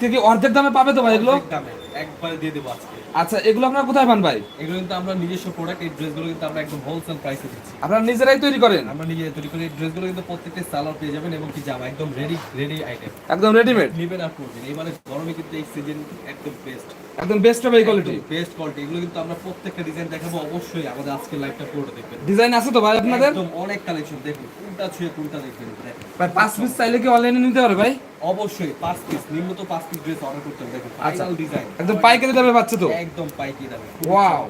কি অর্ধেক দামে পাবে তো ভাই এগুলো? একবারে দিয়ে দেবো আজকে। আচ্ছা এগুলো আপনারা কোথায় পান ভাই? এগুলো কিন্তু আমরা নিজস্ব প্রোডাক্ট এই ড্রেসগুলো কিন্তু আমরা একদম হোলসেল প্রাইসে দিচ্ছি। আপনারা নিজেরাই তৈরি করেন? আমরা নিজে তৈরি করি। এই ড্রেসগুলো কিন্তু প্রত্যেকটা সালোয়ার পেয়ে যাবেন এবং কি জামা একদম রেডি রেডি আইটেম একদম রেডিমেড নেবেন আর করবেন। এবারে গরমে কিন্তু এই সিজন একদম বেস্ট একদম বেস্ট হবে এই কোয়ালিটি বেস্ট কোয়ালিটি এগুলো কিন্তু আমরা প্রত্যেকটা ডিজাইন দেখাবো। অবশ্যই আমাদের আজকের লাইভটা পুরোটা দেখবেন। ডিজাইন আছে তো ভাই আপনাদের? একদম অনেক কালেকশন দেখুন। কোনটা ছুঁয়ে কোনটা দেখবেন ভাই পাঁচ পিস চাইলে কি অনলাইনে নিতে পারে ভাই? অবশ্যই পাঁচ পিস নিম্নত পাঁচ পিস ড্রেস অর্ডার করতে হবে দেখুন আচ্ছা। ফাইনাল ডিজাইন একদম পাইকারি দামে পাচ্ছে তো? একদম পাইকি দামে Wow.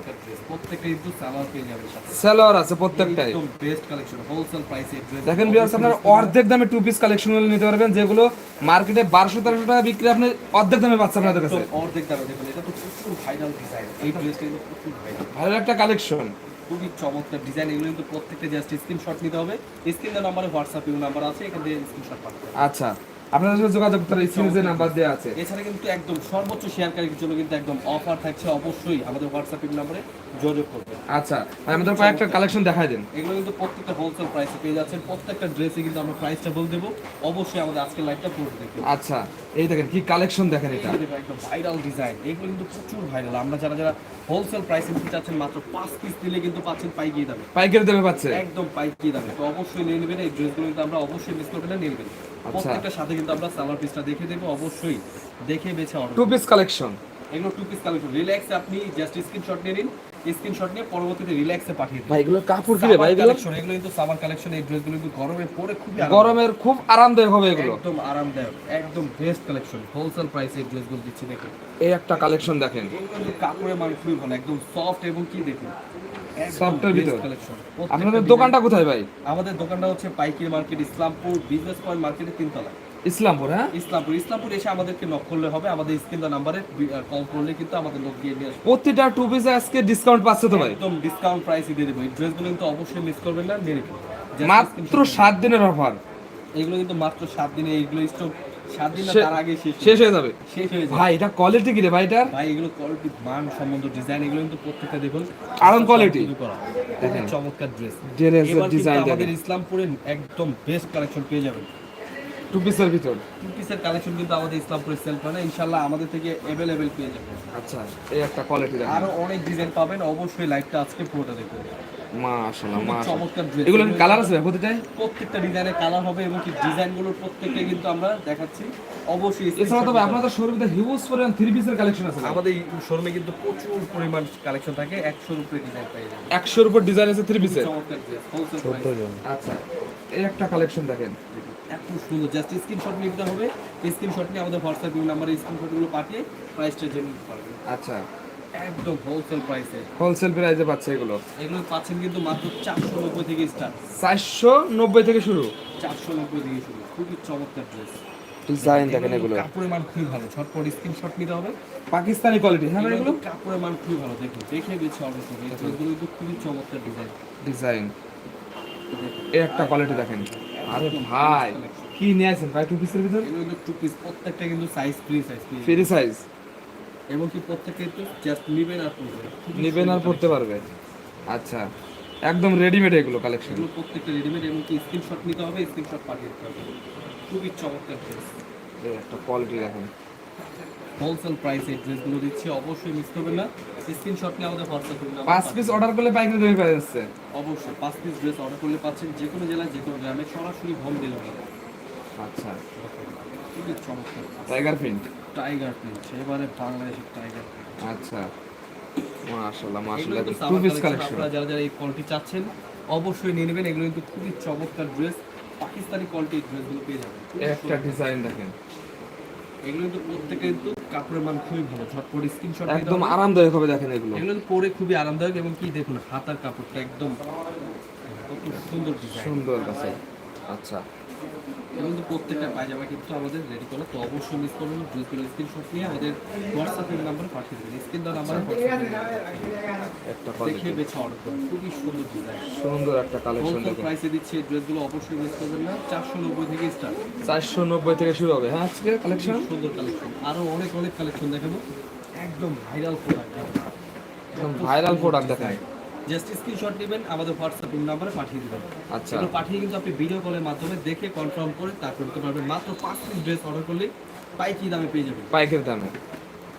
প্রত্যেকটা কিন্তু সালোয়ার পেয়ে যাবেন সাথে। সেলর আছে প্রত্যেকটাই। একদম বেস্ট কালেকশন হোলসেল প্রাইসে দেখেন ভিউয়ার্স আপনারা অর্ধেক দামে টু পিস কালেকশন নিতে পারবেন যেগুলো মার্কেটে বারোশো তেরোশো টাকা বিক্রি আপনি অর্ধেক দামে পাচ্ছেন আপনাদের কাছে। অর্ধেক দামে দেখুন এটা তো প্রচুর ভাইরাল ডিজাইন এই ড্রেসটা কিন্তু প্রচুর ভাইরাল ভালো একটা কালেকশন খুবই চমৎকার ডিজাইন এগুলো কিন্তু প্রত্যেকটা জাস্ট স্ক্রিনশট নিতে হবে। স্ক্রিনের নাম্বারে হোয়াটসঅ্যাপ ইউ নাম্বার আছে, এখান থেকে স্ক্রিনশট পাঠাতে আচ্ছা। আপনাদের সাথে যোগাযোগ করার স্ক্রিনে যে নাম্বার দেওয়া আছে। এছাড়া কিন্তু একদম সর্বোচ্চ শেয়ারকারীর জন্য কিন্তু একদম অফার থাকছে অবশ্যই আমাদের হোয়াটসঅ্যাপ নাম্বারে যোগাযোগ করবে আচ্ছা আমাদের কয়েকটা কালেকশন দেখাই দেন। এগুলো কিন্তু প্রত্যেকটা হোলসেল প্রাইসে পেয়ে যাচ্ছেন। প্রত্যেকটা ড্রেসে কিন্তু আমরা প্রাইসটা বলে দেবো। অবশ্যই আমাদের আজকের লাইভটা পুরো দেখবেন। আচ্ছা এই দেখেন কি কালেকশন দেখেন এটা। একদম ভাইরাল ডিজাইন এগুলো কিন্তু প্রচুর ভাইরাল আমরা যারা যারা হোলসেল প্রাইসে নিতে চাচ্ছেন মাত্র পাঁচ পিস দিলে কিন্তু পাচ্ছেন পাইকিয়ে দামে। পাইকারি দামে পাচ্ছে। একদম পাইকিয়ে দামে। তো অবশ্যই নিয়ে নেবেন। এই ড্রেসগুলো কিন্তু আমরা অবশ্যই মিস করবেন না নিয়ে নেবেন। আচ্ছা। প্রত্যেকটার সাথে কিন্তু আমরা সালোয়ার পিসটা দেখে দেবো অবশ্যই দেখে বেছে অর্ডার টু পিস কালেকশন এগুলো টু পিস কালেকশন রিল্যাক্সে আপনি জাস্ট স্ক্রিনশট নিয়ে নিন স্ক্রিনশট নিয়ে পরবর্তীতে রিল্যাক্সে পাঠিয়ে দিন। ভাই এগুলো কাপড় কি ভাই এগুলো কালেকশন এগুলো কিন্তু সামার কালেকশন এই ড্রেসগুলো কিন্তু গরমে পরে আরামদায়ক। গরমের খুব আরামদায়ক হবে এগুলো। একদম আরামদায়ক একদম বেস্ট কালেকশন হোলসেল প্রাইসে এই ড্রেসগুলো দিচ্ছি দেখুন। এই একটা কালেকশন দেখেন। কাপড়ের মান খুবই ভালো একদম সফট এবং কি দেখুন ভিতর। আপনাদের দোকানটা কোথায় ভাই? আমাদের দোকানটা হচ্ছে পাইকারি মার্কেট ইসলামপুর বিজনেস পয়েন্ট মার্কেটের তিনতলা। ইসলামপুর হ্যাঁ? ইসলামপুর ইসলামপুর এসে আমাদেরকে নক করলে হবে। আমাদের স্ক্রিন নাম্বারে কল করলে কিন্তু আমাদের লোক গিয়ে নিয়ে আসবে। প্রতিটা টু পিসে আজকে ডিসকাউন্ট পাচ্ছে তো ভাই একদম ডিসকাউন্ট প্রাইসে দিয়ে দেবো। এই ড্রেসগুলো কিন্তু অবশ্যই মিস করবেন না নিয়ে মাত্র সাত দিনের অফার এগুলো কিন্তু মাত্র সাত দিনে এইগুলো স্টক সাত দিন তার আগে শেষ হয়ে যাবে। শেষ হয়ে যায় ভাই এটা কোয়ালিটি কি রে ভাই এটার? ভাই এগুলো কোয়ালিটি মান সম্বন্ধ ডিজাইন এগুলো কিন্তু প্রত্যেকটা দেখুন। আরাম করা। দেখেন। চমৎকার ড্রেস ড্রেসের ডিজাইন আমাদের ইসলামপুরে একদম বেস্ট কালেকশন পেয়ে যাবেন। টু পিসের ভিতর? টু পিসের কালেকশন কিন্তু আমাদের ইসলামপুরে ইনশাল্লাহ আমাদের থেকে পেয়ে যাবেন। আচ্ছা এই একটা কোয়ালিটি দেখেন। আরও অনেক ডিজাইন পাবেন। অবশ্যই লাইভটা আজকে পুরোটা দেখবেন মাশাআল্লাহ মাশাআল্লাহ। চমৎকার ড্রেস এগুলো কালার আছে প্রতিটাই? প্রত্যেকটা ডিজাইনের কালার হবে এবং কি ডিজাইনগুলোর প্রত্যেকটা কিন্তু আমরা দেখাচ্ছি। অবশ্যই এছাড়া তো screenshot ভাই নিতে হবে। আপনাদের শোরুমে হিউজ পরিমাণ থ্রি পিসের কালেকশন আছে আমাদের শোরুমে কিন্তু প্রচুর পরিমাণ কালেকশন থাকে। একশোর উপরে ডিজাইন যাবেন উপর ডিজাইন আছে থ্রি পিসের চমৎকার ড্রেস আচ্ছা এই একটা কালেকশন দেখেন। এত সুন্দর। জাস্ট স্ক্রিনশট নিতে হবে। স্ক্রিনশট নিয়ে আমাদের হোয়াটসঅ্যাপ নাম্বারে স্ক্রিনশটগুলো পাঠিয়ে প্রাইসটা জেনে নিতে পারবেন আচ্ছা। একদম হোলসেল প্রাইসে হোলসেল প্রাইসে পাচ্ছে এগুলো? এগুলো পাচ্ছেন কিন্তু মাত্র চারশো নব্বই থেকে স্টার্ট চারশো নব্বই থেকে শুরু? চারশো নব্বই থেকে শুরু। খুবই চমৎকার ড্রেস ডিজাইন দেখেন এগুলো। কাপড়ের মান খুবই ভালো। ঝটপট স্ক্রিনশট নিতে হবে। পাকিস্তানি কোয়ালিটি হ্যাঁ এগুলো এগুলো? কাপড়ের মান খুবই ভালো। দেখুন দেখে বেছে অর্ডার এই কিন্তু খুবই চমৎকার ডিজাইন ডিজাইন এই একটা কোয়ালিটি দেখেন। আরে ভাই কি নিয়ে আসেন ভাই? টু পিসের ভিতর? টু পিস প্রত্যেকটা কিন্তু size free size free size এবং কি প্রত্যেকটা কিন্তু জাস্ট নিবেন আর পড়বে নিবেন নেবেন আর পড়তে পারবে। আচ্ছা একদম রেডিমেড এগুলো কালেকশন এগুলো প্রত্যেকটা রেডিমেড এবং কি স্ক্রিনশট নিতে হবে স্ক্রিনশট পাঠিয়ে দিতে হবে। খুবই চমৎকার ড্রেস একটা কোয়ালিটি দেখেন। হোলসেল প্রাইসে ড্রেসগুলো দিচ্ছি। অবশ্যই মিস করবেন না। স্ক্রিনশট নিয়ে আমাদের হোয়াটসঅ্যাপ করুন পাঁচ পিস অর্ডার করলে পাইকারি যাচ্ছে। অবশ্যই পাঁচ পিস ড্রেস অর্ডার করলে পাচ্ছেন যে কোনো জেলায় যে কোনো গ্রামে। সরাসরি হোম ডেলিভারি আচ্ছা। খুবই চমৎকার। টাইগার প্রিন্ট টাইগার প্রিন্ট এবারে বাংলাদেশের টাইগার প্রিন্ট আচ্ছা। মাশাআল্লাহ মাশাআল্লাহ টু পিস কালেকশন আপনারা যারা যারা এই কোয়ালিটি চাচ্ছেন অবশ্যই নিয়ে নেবেন। এগুলো কিন্তু খুবই চমৎকার ড্রেস পাকিস্তানি কোয়ালিটির ড্রেসগুলো পেয়ে যাবেন। একটা ডিজাইন দেখেন। এগুলো কিন্তু প্রত্যেকে কিন্তু কাপড়ের মান খুবই ভালো ঝটপট স্ক্রিনশট একদম আরামদায়ক হবে দেখেন এগুলো। এগুলো পরে খুবই আরামদায়ক এবং কি দেখুন হাতার কাপড়টা একদম কত সুন্দর সুন্দর কাছে আচ্ছা। কিন্তু প্রত্যেকটা পায়জামা কিন্তু আমাদের রেডি করা। তো অবশ্যই মিস করবেন ড্রেসগুলো স্ক্রিনশট নিয়ে আমাদের হোয়াটসঅ্যাপের নাম্বারে পাঠিয়ে দেবেন স্ক্রিন দেওয়া নাম্বারে একটা দেখে বেছে অর্ডার করুন খুবই সুন্দর ডিজাইন সুন্দর একটা কালেকশন দেখেন প্রাইসে দিচ্ছে ড্রেসগুলো অবশ্যই মিস করবেন না। চারশো নব্বই থেকে স্টার্ট চারশো নব্বই থেকে শুরু হবে হ্যাঁ আজকে কালেকশন সুন্দর কালেকশন আরও অনেক অনেক কালেকশন দেখাবো। একদম ভাইরাল প্রোডাক্ট একদম ভাইরাল প্রোডাক্ট দেখেন জাস্ট স্ক্রিনশট নেবেন আমাদের হোয়াটসঅ্যাপ নাম্বারে পাঠিয়ে দেবেন। আচ্ছা। পাঠিয়ে কিন্তু আপনি ভিডিও কলের মাধ্যমে দেখে কনফার্ম করে তারপর নিতে পারবেন। মাত্র পাঁচ পিস ড্রেস অর্ডার করলে পাইকি দামে পেয়ে যাবেন। পাইকারি দামে।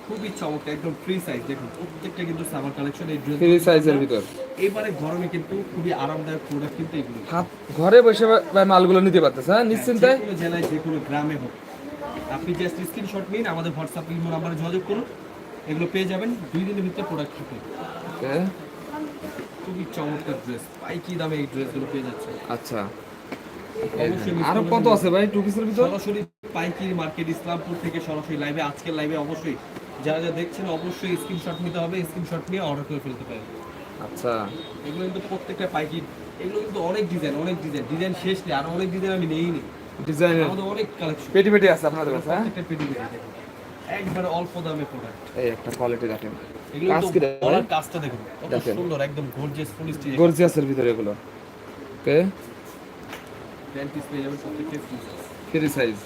খুবই চমৎকার একদম ফ্রি সাইজ দেখুন প্রত্যেকটা কিন্তু সামার কালেকশন এই ফ্রি সাইজের ভিতর। এবারে গরমে কিন্তু খুবই আরামদায়ক প্রোডাক্ট কিন্তু এগুলো। হাত ঘরে বসে ভাই মালগুলো নিতে পারতেছে হ্যাঁ নিশ্চিন্তায় যে কোনো জেলায় যে কোনো গ্রামে হোক। আপনি জাস্ট স্ক্রিনশট নিন আমাদের হোয়াটসঅ্যাপ ইমো নাম্বারে যোগাযোগ করুন। এগুলো পেয়ে যাবেন দুই দিনের ভিতরে প্রোডাক্ট ওকে খুবই চমৎকার ড্রেস পাইকি দামে এই ড্রেসগুলো পেয়ে যাচ্ছে। আচ্ছা। আরও কত আছে ভাই টু পিসের ভিতর? সরাসরি পাইকিরি মার্কেট ইসলামপুর থেকে সরাসরি লাইভে আজকের লাইভে অবশ্যই যারা যারা দেখছেন অবশ্যই স্ক্রিনশট নিতে হবে স্ক্রিনশট নিয়ে অর্ডার করে ফেলতে পারেন। আচ্ছা। এগুলো কিন্তু প্রত্যেকটা পাইকি এগুলো কিন্তু অনেক ডিজাইন অনেক ডিজাইন ডিজাইন শেষ নেই আরও অনেক ডিজাইন আমি নেই নি ডিজাইনের আমাদের অনেক কালেকশন পেটি পেটি আছে আপনাদের কাছে হ্যাঁ? পেটি পেটি একবারে অল্প দামে প্রোডাক্ট এই একটা কোয়ালিটি দেখেন। এগুলো তো গলার কাজটা দেখুন। কত সুন্দর একদম গর্জিয়াস ফুল স্টিচ গর্জিয়াসের ভিতরে এগুলো। ওকে প্যান্ট পেয়ে যাবেন প্রত্যেকটা ফ্রি সাইজ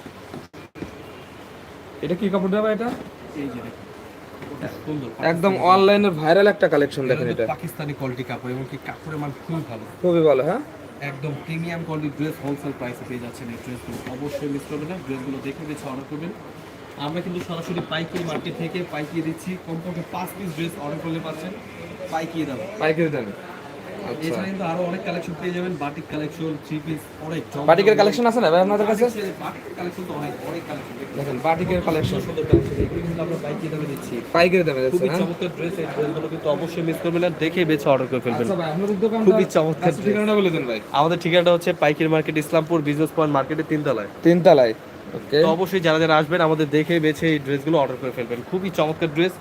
এটা কি কাপড় দেবে এটা? এই যে একদম অনলাইনের ভাইরাল একটা কালেকশন দেখেন এটা। পাকিস্তানি কোয়ালিটি কাপড় এবং কি কাপড়ের মান খুবই ভালো। খুবই ভালো হ্যাঁ? একদম প্রিমিয়াম কোয়ালিটি ড্রেস হোলসেল প্রাইসে পেয়ে যাচ্ছেন এই ড্রেসগুলো অবশ্যই মিস করবেন না ড্রেসগুলো দেখে বেছে অর্ডার করবেন। আমরা কিন্তু সরাসরি পাইকারি মার্কেট থেকে পাইকিয়ে দিচ্ছি। কমপক্ষে পাঁচ পিস ড্রেস অর্ডার করলে পাচ্ছেন। পাইকিয়ে দাম। পাইকারি দামে। আচ্ছা। এছাড়া কিন্তু আরও অনেক কালেকশন পেয়ে যাবেন। বাটিক কালেকশন থ্রি পিস অনেক বাটিকের কালেকশন আছে না ভাই আপনাদের কাছে? বাটিকের কালেকশন তো অনেক অনেক কালেকশন দেখেন বাটিকের কালেকশন সুন্দর কালেকশন এগুলো কিন্তু আমরা দামে দিচ্ছি। পাইকারি দামে খুবই চমৎকার ড্রেস এই ড্রেসগুলো কিন্তু অবশ্যই মিস করবেন না। দেখে বেছে অর্ডার করে ফেলবেন। আচ্ছা ভাই আপনাদের দোকানটা খুবই চমৎকার ঠিকানাটা বলে দেন ভাই। আমাদের ঠিকানাটা হচ্ছে পাইকারি মার্কেট ইসলামপুর বিজনেস পয়েন্ট মার্কেটের তিনতলায়। তিনতলায়। তো অবশ্যই যারা যারা আসবেন আমাদের দেখে বেছে এই ড্রেসগুলো অর্ডার করে ফেলবেন। খুবই চমৎকার ড্রেস।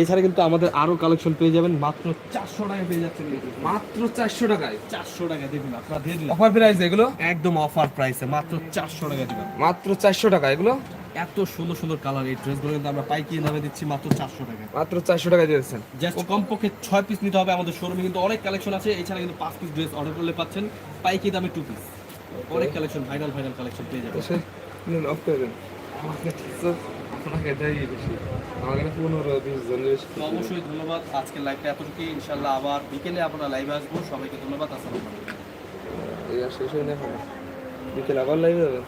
এছাড়া কিন্তু আমাদের আরও কালেকশন পেয়ে যাবেন মাত্র চারশো টাকা পেয়ে যাচ্ছেন মাত্র চারশো টাকায়? চারশো টাকা দেবেন আপনারা দিয়ে অফার প্রাইস এগুলো? একদম অফার প্রাইসে মাত্র চারশো টাকা দিবেন। মাত্র চারশো টাকা এগুলো? এত সুন্দর সুন্দর কালার এই ড্রেসগুলো কিন্তু আমরা পাইকিয়ে দামে দিচ্ছি মাত্র চারশো টাকা মাত্র চারশো টাকা দিয়েছেন জাস্ট কমপক্ষে ছয় পিস নিতে হবে আমাদের শোরুমে কিন্তু অনেক কালেকশন আছে। এছাড়া কিন্তু পাঁচ পিস ড্রেস অর্ডার করলে পাচ্ছেন পাইকি দামে টু পিস অনেক কালেকশন ভাইরাল ভাইরাল কালেকশন পেয়ে যাবেন। নিন অফ করে দেন আমাকে তো আপনাকে দেয় বেশি আমার পনেরো বিশ জন অবশ্যই ধন্যবাদ। আজকের লাইভটা এতটুকু ইনশাল্লাহ আবার বিকেলে আমরা লাইভে আসব। সবাইকে ধন্যবাদ। আসসালাম এই আর শেষ হয়ে এখন। বিকেল আবার লাইভ যাবেন